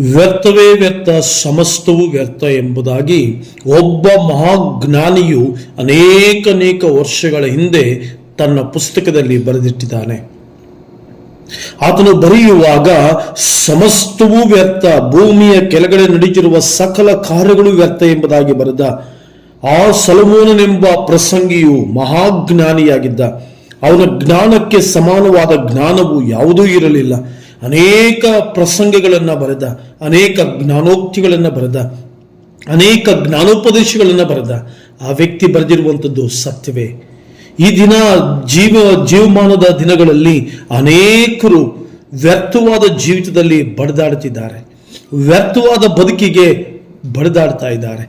ವ್ಯರ್ಥವೇ ವ್ಯರ್ಥ, ಸಮಸ್ತವೂ ವ್ಯರ್ಥ ಎಂಬುದಾಗಿ ಒಬ್ಬ ಮಹಾಜ್ಞಾನಿಯು ಅನೇಕ ಅನೇಕ ವರ್ಷಗಳ ಹಿಂದೆ ತನ್ನ ಪುಸ್ತಕದಲ್ಲಿ ಬರೆದಿಟ್ಟಿದ್ದಾನೆ. ಆತನು ಬರೆಯುವಾಗ, ಸಮಸ್ತವೂ ವ್ಯರ್ಥ, ಭೂಮಿಯ ಕೆಳಗಡೆ ನಡೆಯುತ್ತಿರುವ ಸಕಲ ಕಾರ್ಯಗಳು ವ್ಯರ್ಥ ಎಂಬುದಾಗಿ ಬರೆದ ಆ ಸಲಮೋನನೆಂಬ ಪ್ರಸಂಗಿಯು ಮಹಾಜ್ಞಾನಿಯಾಗಿದ್ದ. ಅವನ ಜ್ಞಾನಕ್ಕೆ ಸಮಾನವಾದ ಜ್ಞಾನವು ಯಾವುದೂ ಇರಲಿಲ್ಲ. ಅನೇಕ ಪ್ರಸಂಗಗಳನ್ನು ಬರೆದ, ಅನೇಕ ಜ್ಞಾನೋಕ್ತಿಗಳನ್ನು ಬರೆದ, ಅನೇಕ ಜ್ಞಾನೋಪದೇಶಗಳನ್ನು ಬರೆದ, ಆ ವ್ಯಕ್ತಿ ಬರೆದಿರುವಂಥದ್ದು ಸತ್ಯವೇ. ಈ ದಿನ ಜೀವ, ಜೀವಮಾನದ ದಿನಗಳಲ್ಲಿ ಅನೇಕರು ವ್ಯರ್ಥವಾದ ಜೀವಿತದಲ್ಲಿ ಬಡಿದಾಡುತ್ತಿದ್ದಾರೆ ವ್ಯರ್ಥವಾದ ಬದುಕಿಗೆ ಬಡಿದಾಡ್ತಾ ಇದ್ದಾರೆ.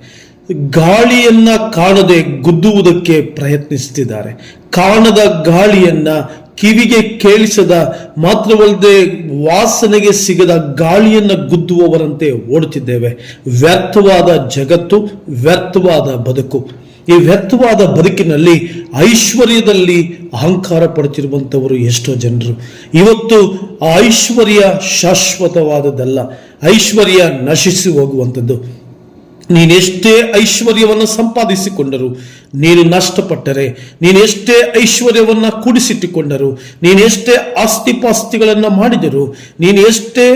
ಗಾಳಿಯನ್ನ ಕಾಣದೆ ಗುದ್ದುವುದಕ್ಕೆ ಪ್ರಯತ್ನಿಸುತ್ತಿದ್ದಾರೆ. ಕಾಣದ ಗಾಳಿಯನ್ನ ಕಿವಿಗೆ ಕೇಳಿಸದ ಮಾತ್ರವಲ್ಲದೆ ವಾಸನೆಗೆ ಸಿಗದ ಗಾಳಿಯನ್ನ ಗುದ್ದುವವರಂತೆ ಓಡುತ್ತಿದ್ದೇವೆ. ವ್ಯರ್ಥವಾದ ಜಗತ್ತು, ವ್ಯರ್ಥವಾದ ಬದುಕು. ಈ ವ್ಯರ್ಥವಾದ ಬದುಕಿನಲ್ಲಿ ಐಶ್ವರ್ಯದಲ್ಲಿ ಅಹಂಕಾರ ಪಡುತ್ತಿರುವಂಥವರು ಎಷ್ಟೋ ಜನರು. ಇವತ್ತು ಆ ಐಶ್ವರ್ಯ ಶಾಶ್ವತವಾದದ್ದಲ್ಲ. ಐಶ್ವರ್ಯ ನಶಿಸಿ ಹೋಗುವಂಥದ್ದು ನೀನೆಷ್ಟೇ ಐಶ್ವರ್ಯವನ್ನು ಸಂಪಾದಿಸಿಕೊಂಡರು, ನೀನು ನಷ್ಟಪಟ್ಟರೆ. ನೀನೆಷ್ಟೇ ಐಶ್ವರ್ಯವನ್ನು ಕೂಡಿಸಿಟ್ಟುಕೊಂಡರು, ನೀನೆಷ್ಟೇ ಆಸ್ತಿಪಾಸ್ತಿಗಳನ್ನು ಮಾಡಿದರು ನೀನು ಎಷ್ಟೇ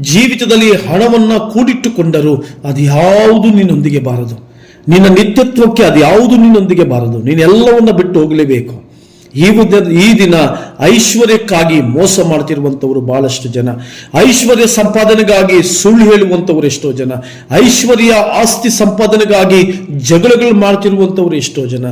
ಜೀವಿತದಲ್ಲಿ ಹಣವನ್ನು ಕೂಡಿಟ್ಟುಕೊಂಡರು ಅದು ಯಾವುದು ನಿನ್ನೊಂದಿಗೆ ಬಾರದು. ನಿನ್ನ ನಿತ್ಯತ್ವಕ್ಕೆ ಅದು ಯಾವುದು ನಿನ್ನೊಂದಿಗೆ ಬಾರದು. ನೀನೆಲ್ಲವನ್ನ ಬಿಟ್ಟು ಹೋಗಲೇಬೇಕು. ಈ ಈ ದಿನ ಐಶ್ವರ್ಯಕ್ಕಾಗಿ ಮೋಸ ಮಾಡ್ತಿರುವಂಥವರು ಬಹಳಷ್ಟು ಜನ. ಐಶ್ವರ್ಯ ಸಂಪಾದನೆಗಾಗಿ ಸುಳ್ಳು ಹೇಳುವಂಥವ್ರು ಎಷ್ಟೋ ಜನ. ಐಶ್ವರ್ಯ ಆಸ್ತಿ ಸಂಪಾದನೆಗಾಗಿ ಜಗಳಗಳು ಮಾಡ್ತಿರುವಂಥವ್ರು ಎಷ್ಟೋ ಜನ.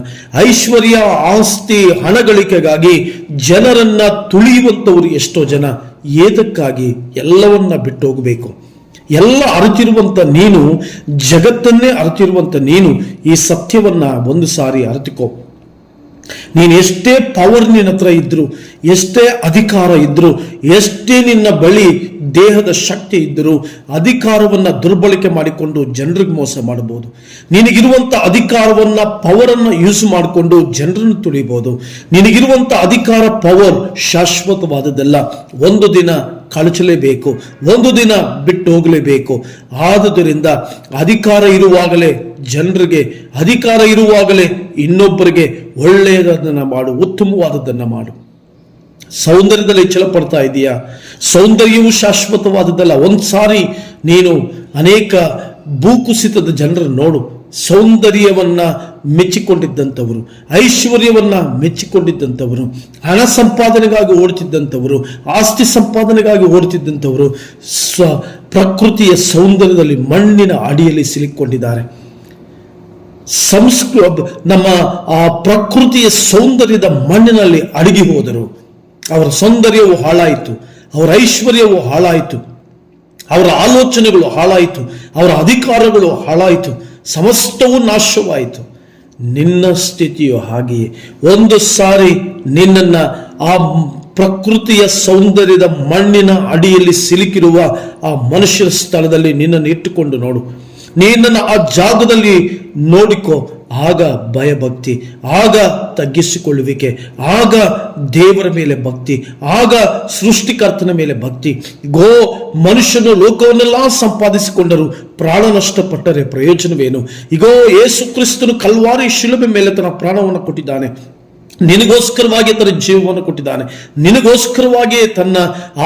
ಐಶ್ವರ್ಯ ಆಸ್ತಿ ಹಣಗಳಿಕೆಗಾಗಿ ಜನರನ್ನ ತುಳಿಯುವಂಥವ್ರು ಎಷ್ಟೋ ಜನ. ಏತಕ್ಕಾಗಿ ಎಲ್ಲವನ್ನ ಬಿಟ್ಟು ಹೋಗಬೇಕು ಎಲ್ಲ ಅರಿತಿರುವಂಥ ನೀನು, ಜಗತ್ತನ್ನೇ ಅರಿತಿರುವಂಥ ನೀನು ಈ ಸತ್ಯವನ್ನ ಒಂದು ಸಾರಿ ಅರಿತುಕೋ. ನೀನು ಎಷ್ಟೇ ಪವರ್ ನಿನ್ನ ಹತ್ರ ಇದ್ರು, ಎಷ್ಟೇ ಅಧಿಕಾರ ಇದ್ರು, ಎಷ್ಟೇ ನಿನ್ನ ಬಳಿ ದೇಹದ ಶಕ್ತಿ ಇದ್ದರೂ ಅಧಿಕಾರವನ್ನ ದುರ್ಬಳಕೆ ಮಾಡಿಕೊಂಡು ಜನರಿಗೆ ಮೋಸ ಮಾಡಬಹುದು ನಿನಗಿರುವಂಥ ಅಧಿಕಾರವನ್ನ ಪವರ್ ಅನ್ನ ಯೂಸ್ ಮಾಡಿಕೊಂಡು ಜನರನ್ನು ತುಳಿಬಹುದು ನಿನಗಿರುವಂಥ ಅಧಿಕಾರ ಪವರ್ ಶಾಶ್ವತವಾದದ್ದಲ್ಲ. ಒಂದು ದಿನ ಕಳಚಲೇಬೇಕು, ಒಂದು ದಿನ ಬಿಟ್ಟು ಹೋಗಲೇಬೇಕು ಆದುದರಿಂದ ಅಧಿಕಾರ ಇರುವಾಗಲೇ ಜನರಿಗೆ ಅಧಿಕಾರ ಇರುವಾಗಲೇ ಇನ್ನೊಬ್ಬರಿಗೆ ಒಳ್ಳೆಯದನ್ನು ಮಾಡು, ಉತ್ತಮವಾದದ್ದನ್ನು ಮಾಡು. ಸೌಂದರ್ಯದಲ್ಲಿ ಹೆಚ್ಚಳ ಪಡ್ತಾ ಇದೆಯಾ? ಸೌಂದರ್ಯವು ಶಾಶ್ವತವಾದದ್ದಲ್ಲ. ಒಂದು ಸಾರಿ ನೀನು ಅನೇಕ ಭೂಕುಸಿತದ ಜನರನ್ನು ನೋಡು. ಸೌಂದರ್ಯವನ್ನ ಮೆಚ್ಚಿಕೊಂಡಿದ್ದಂಥವರು, ಐಶ್ವರ್ಯವನ್ನ ಮೆಚ್ಚಿಕೊಂಡಿದ್ದಂಥವರು, ಹಣ ಸಂಪಾದನೆಗಾಗಿ ಓಡುತ್ತಿದ್ದಂಥವರು, ಆಸ್ತಿ ಸಂಪಾದನೆಗಾಗಿ ಓಡುತ್ತಿದ್ದಂಥವರು, ಸ್ವ ಪ್ರಕೃತಿಯ ಸೌಂದರ್ಯದಲ್ಲಿ ಮಣ್ಣಿನ ಅಡಿಯಲ್ಲಿ ಸಿಲುಕೊಂಡಿದ್ದಾರೆ ಸಂಸ್ಕೃ ನಮ್ಮ, ಆ ಪ್ರಕೃತಿಯ ಸೌಂದರ್ಯದ ಮಣ್ಣಿನಲ್ಲಿ ಅಡಗಿ ಹೋದರು. ಅವರ ಸೌಂದರ್ಯವು ಹಾಳಾಯಿತು. ಅವರ ಐಶ್ವರ್ಯವು ಹಾಳಾಯಿತು. ಅವರ ಆಲೋಚನೆಗಳು ಹಾಳಾಯಿತು. ಅವರ ಅಧಿಕಾರಗಳು ಹಾಳಾಯಿತು. ಸಮಸ್ತವೂ ನಾಶವಾಯಿತು. ನಿನ್ನ ಸ್ಥಿತಿಯು ಹಾಗೆಯೇ. ಒಂದು ಸಾರಿ ನಿನ್ನನ್ನು ಆ ಪ್ರಕೃತಿಯ ಸೌಂದರ್ಯದ ಮಣ್ಣಿನ ಅಡಿಯಲ್ಲಿ ಸಿಲುಕಿರುವ ಆ ಮನುಷ್ಯರ ಸ್ಥಳದಲ್ಲಿ ನಿನ್ನನ್ನು ಇಟ್ಟುಕೊಂಡು ನೋಡು. ನಿನ್ನನ್ನು ಆ ಜಾಗದಲ್ಲಿ ನೋಡಿಕೋ. ಆಗ ಭಯಭಕ್ತಿ, ಆಗ ತಗ್ಗಿಸಿಕೊಳ್ಳುವಿಕೆ, ಆಗ ದೇವರ ಮೇಲೆ ಭಕ್ತಿ, ಆಗ ಸೃಷ್ಟಿಕರ್ತನ ಮೇಲೆ ಭಕ್ತಿ. ಗೋ ಮನುಷ್ಯನು ಲೋಕವನ್ನೆಲ್ಲ ಸಂಪಾದಿಸಿಕೊಂಡರು. ಪ್ರಾಣ ನಷ್ಟಪಟ್ಟರೆ ಪ್ರಯೋಜನವೇನು? ಇಗೋ, ಯೇಸು ಕ್ರಿಸ್ತನು ಕಲ್ವಾರಿ ಶಿಲುಬೆ ಮೇಲೆ ತನ್ನ ಪ್ರಾಣವನ್ನು ಕೊಟ್ಟಿದ್ದಾನೆ. ನಿನಗೋಸ್ಕರವಾಗಿ ತನ್ನ ಜೀವವನ್ನು ಕೊಟ್ಟಿದ್ದಾನೆ. ನಿನಗೋಸ್ಕರವಾಗಿ ತನ್ನ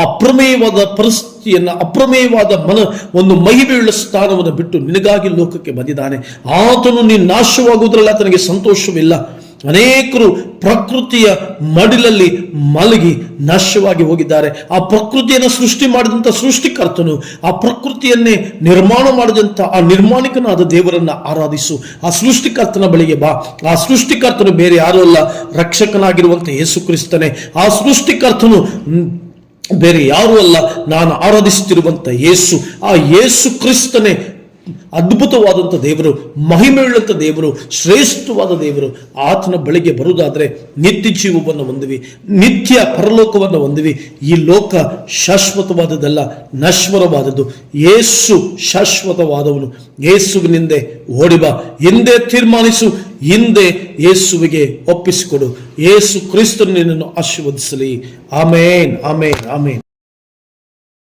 ಅಪ್ರಮೇಯವಾದ ಪರಿಸ್ಥಿತಿಯನ್ನು, ಅಪ್ರಮೇಯವಾದ ಮನ, ಒಂದು ಮಹಿಮೆಯುಳ್ಳ ಸ್ಥಾನವನ್ನು ಬಿಟ್ಟು ನಿನಗಾಗಿ ಲೋಕಕ್ಕೆ ಬಂದಿದ್ದಾನೆ. ಆತನು ನೀನು ನಾಶವಾಗುವುದರಲ್ಲಿ ಆತನಿಗೆ ಸಂತೋಷವಿಲ್ಲ. ಅನೇಕರು ಪ್ರಕೃತಿಯ ಮಡಿಲಲ್ಲಿ ಮಲಗಿ ನಾಶವಾಗಿ ಹೋಗಿದ್ದಾರೆ. ಆ ಪ್ರಕೃತಿಯನ್ನು ಸೃಷ್ಟಿ ಮಾಡಿದಂಥ ಸೃಷ್ಟಿಕರ್ತನು, ಆ ಪ್ರಕೃತಿಯನ್ನೇ ನಿರ್ಮಾಣ ಮಾಡಿದಂಥ ಆ ನಿರ್ಮಾಣಿಕನಾದ ದೇವರನ್ನ ಆರಾಧಿಸು. ಆ ಸೃಷ್ಟಿಕರ್ತನ ಬಳಿಗೆ ಬಾ. ಆ ಸೃಷ್ಟಿಕರ್ತನು ಬೇರೆ ಯಾರೂ ಅಲ್ಲ ರಕ್ಷಕನಾಗಿರುವಂಥ ಯೇಸು ಕ್ರಿಸ್ತನೇ ಆ ಸೃಷ್ಟಿಕರ್ತನು ಬೇರೆ ಯಾರೂ ಅಲ್ಲ, ನಾನು ಆರಾಧಿಸುತ್ತಿರುವಂಥ ಯೇಸು. ಆ ಯೇಸು ಕ್ರಿಸ್ತನೇ ಅದ್ಭುತವಾದಂಥ ದೇವರು ಮಹಿಮೆಯುಳ್ಳಂಥ ದೇವರು, ಶ್ರೇಷ್ಠವಾದ ದೇವರು, ಆತನ ಬಳಿಗೆ ಬರುವುದಾದರೆ ನಿತ್ಯ ಜೀವವನ್ನು ಹೊಂದಿವಿ, ನಿತ್ಯ ಪರಲೋಕವನ್ನು ಹೊಂದಿವಿ. ಈ ಲೋಕ ಶಾಶ್ವತವಾದದ್ದಲ್ಲ, ನಶ್ವರವಾದದ್ದು. ಏಸು ಶಾಶ್ವತವಾದವನು. ಏಸುವಿನಿಂದೆ ಓಡಿಬ ಹಿಂದೆ ತೀರ್ಮಾನಿಸು, ಹಿಂದೆ ಯೇಸುವಿಗೆ ಒಪ್ಪಿಸಿಕೊಡು. ಯೇಸು ಕ್ರಿಸ್ತನು ನಿನ್ನನ್ನು ಆಶೀರ್ವದಿಸಲಿ. ಆಮೇನ್ ಆಮೇನ್ ಆಮೇನ್.